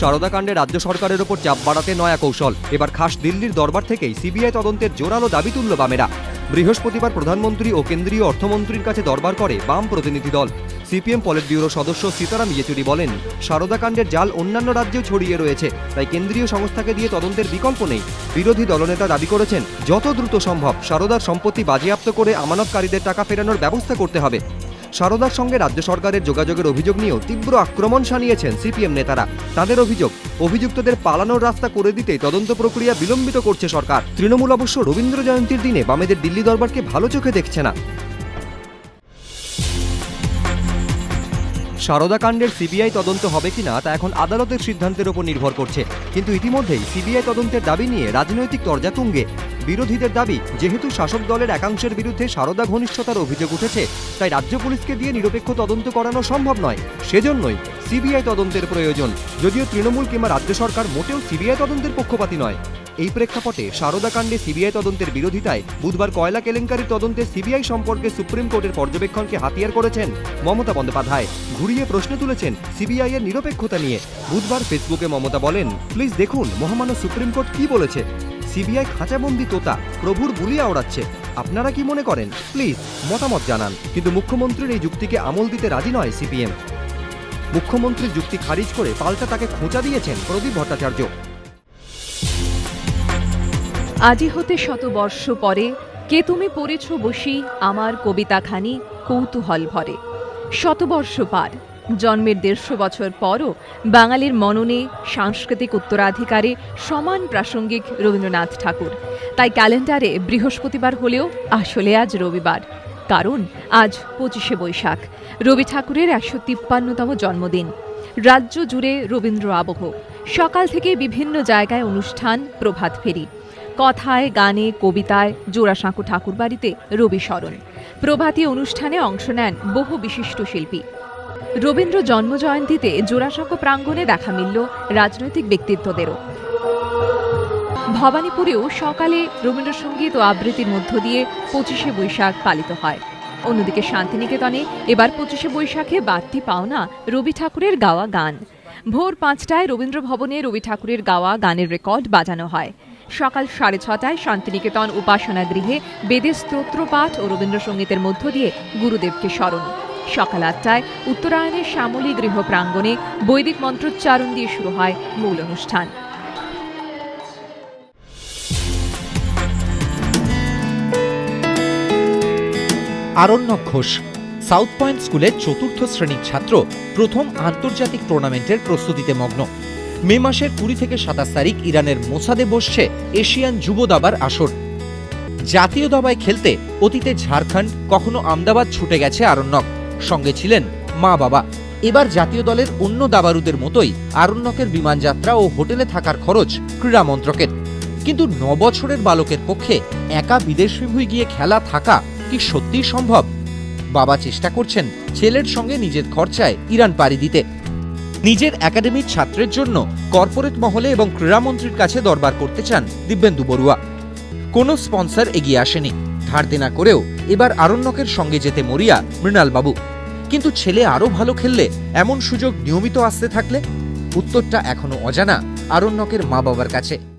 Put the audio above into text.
সারদা কাণ্ডে রাজ্য সরকারের ওপর চাপ বাড়াতে নয়া কৌশল। এবার খাস দিল্লির দরবার থেকেই সিবিআই তদন্তের জোরালো দাবি তুলল বামেরা। বৃহস্পতিবার প্রধানমন্ত্রী ও কেন্দ্রীয় অর্থমন্ত্রীর কাছে দরবার করে বাম প্রতিনিধি দল। সিপিএম পলিট ব্যুরো সদস্য সীতারাম ইয়েচুরি বলেন, সারদা কাণ্ডের জাল অন্যান্য রাজ্যেও ছড়িয়ে রয়েছে, তাই কেন্দ্রীয় সংস্থাকে দিয়ে তদন্তের বিকল্প নেই। বিরোধী দলনেতা দাবি করেছেন, যত দ্রুত সম্ভব সারদার সম্পত্তি বাজেয়াপ্ত করে আমানতকারীদের টাকা ফেরানোর ব্যবস্থা করতে হবে। সারদার সঙ্গে রাজ্য সরকারের যোগাযোগের অভিযোগ নিয়েও তীব্র আক্রমণ শানিয়েছেন সিপিএম নেতারা। তাদের অভিযোগ, অভিযুক্তদের পালানোর রাস্তা করে দিতে তদন্ত প্রক্রিয়া বিলম্বিত করছে সরকার। তৃণমূল অবশ্য রবীন্দ্র জয়ন্তীর দিনে বামেদের দিল্লি দরবারকে ভালো চোখে দেখছে না। সারদা কাণ্ডের সিবিআই তদন্ত হবে কিনা তা এখন আদালতের সিদ্ধান্তের উপর নির্ভর করছে। কিন্তু ইতিমধ্যেই সিবিআই তদন্তের দাবি নিয়ে রাজনৈতিক তরজা তুঙ্গে। বিরোধীদের দাবি, যেহেতু শাসক দলের একাংশের বিরুদ্ধে সারদা ঘনিষ্ঠতার অভিযোগ উঠেছে, তাই রাজ্য পুলিশকে দিয়ে নিরপেক্ষ তদন্ত করানো সম্ভব নয়। সেজন্যই সিবিআই তদন্তের প্রয়োজন, যদিও তৃণমূল কিংবা রাজ্য সরকার মোটেও সিবিআই তদন্তের পক্ষপাতী নয়। এই প্রেক্ষাপটে সারদা কাণ্ডে সিবিআই তদন্তের বিরোধিতায় বুধবার কয়লা কেলেঙ্কারির তদন্তে সিবিআই সম্পর্কে সুপ্রিম কোর্টের পর্যবেক্ষণকে হাতিয়ার করেছেন মমতা বন্দ্যোপাধ্যায়। ঘুরিয়ে প্রশ্ন তুলেছেন সিবিআই এর নিরপেক্ষতা নিয়ে। বুধবার ফেসবুকে মমতা বলেন, প্লিজ দেখুন, মহামান্য সুপ্রিম কোর্ট কি বলেছে? সিবিআই খাঁচাবন্দি তোতা প্রভুর বুলিয়া ওড়াচ্ছে। আপনারা কি মনে করেন? প্লিজ, মতামত জানান। কিন্তু মুখ্যমন্ত্রীর এই যুক্তিকে আমল দিতে রাজি নয় সিপিএম। মুখ্যমন্ত্রীর যুক্তি খারিজ করে পাল্টা তাকে খোঁচা দিয়েছেন প্রদীপ ভট্টাচার্য। আজি হতে শত বর্ষ পরে কে তুমি পড়েছ বসি আমার কবিতাখানি কৌতূহল ভরে। শতবর্ষ পার। জন্মের দেড়শো বছর পরও বাঙালির মননে সাংস্কৃতিক উত্তরাধিকারে সমান প্রাসঙ্গিক রবীন্দ্রনাথ ঠাকুর। তাই ক্যালেন্ডারে বৃহস্পতিবার হলেও আসলে আজ রবিবার। কারণ আজ পঁচিশে বৈশাখ, রবি ঠাকুরের একশো তিপ্পান্নতম জন্মদিন। রাজ্য জুড়ে রবীন্দ্র আবহ। সকাল থেকে বিভিন্ন জায়গায় অনুষ্ঠান, প্রভাত ফেরি। কথায়, গানে, কবিতায় জোড়াসাঁকো ঠাকুর বাড়িতে রবি স্মরণ। প্রভাতী অনুষ্ঠানে অংশ নেন বহু বিশিষ্ট শিল্পী। রবীন্দ্র জন্মজয়ন্তীতে জোড়াসাঁকো প্রাঙ্গণে দেখা মিলল রাজনৈতিক ব্যক্তিত্বদেরও। ভবানীপুরেও সকালে রবীন্দ্রসঙ্গীত ও আবৃত্তির মধ্য দিয়ে পঁচিশে বৈশাখ পালিত হয়। অন্যদিকে শান্তিনিকেতনে এবার পঁচিশে বৈশাখে বাড়তি পাওনা রবি ঠাকুরের গাওয়া গান। ভোর পাঁচটায় রবীন্দ্র ভবনে রবি ঠাকুরের গাওয়া গানের রেকর্ড বাজানো হয়। সকাল সাড়ে ছটায় শান্তিনিকেতন উপাসনা গৃহে বেদের স্তোত্রপাঠ ও রবীন্দ্রসঙ্গীতের মধ্য দিয়ে গুরুদেবকে স্মরণ। সকাল আটটায় উত্তরায়ণের শ্যামলী গৃহ প্রাঙ্গণে বৈদিক মন্ত্রোচ্চারণ দিয়ে শুরু হয় মূল অনুষ্ঠান। আরণ্যক ঘোষ, সাউথ পয়েন্ট স্কুলের চতুর্থ শ্রেণির ছাত্র, প্রথম আন্তর্জাতিক টুর্নামেন্টের প্রস্তুতিতে মগ্ন। মে মাসের কুড়ি থেকে সাতাশ তারিখ ইরানের মোসাদে বসছে এশিয়ান যুব দাবার আসর। জাতীয় দাবায় খেলতে অতীতে ঝাড়খণ্ড কখনো আমদাবাদ ছুটে গেছে আরণ্যক। সঙ্গে ছিলেন মা বাবা। এবার জাতীয় দলের অন্য দাবারুদের মতোই আরণ্যকের বিমানযাত্রা ও হোটেলে থাকার খরচ ক্রীড়া মন্ত্রকের কিন্তু ন বছরের বালকের পক্ষে একা বিদেশবিভূই গিয়ে খেলা থাকা কি সত্যিই সম্ভব? বাবা চেষ্টা করছেন ছেলের সঙ্গে নিজের খরচায় ইরান পাড়ি দিতে। নিজের একাডেমির ছাত্রের জন্য কর্পোরেট মহলে এবং ক্রীড়ামন্ত্রীর কাছে দরবার করতে চান দিব্যেন্দু বড়ুয়া। কোনো স্পন্সর এগিয়ে আসেনি। ধার না করেও এবার আরণ্যকের সঙ্গে যেতে মরিয়া মৃণালবাবু। কিন্তু ছেলে আরও ভালো খেললে এমন সুযোগ নিয়মিত আসতে থাকলে? উত্তরটা এখনও অজানা আরণ্যকের মা বাবার কাছে।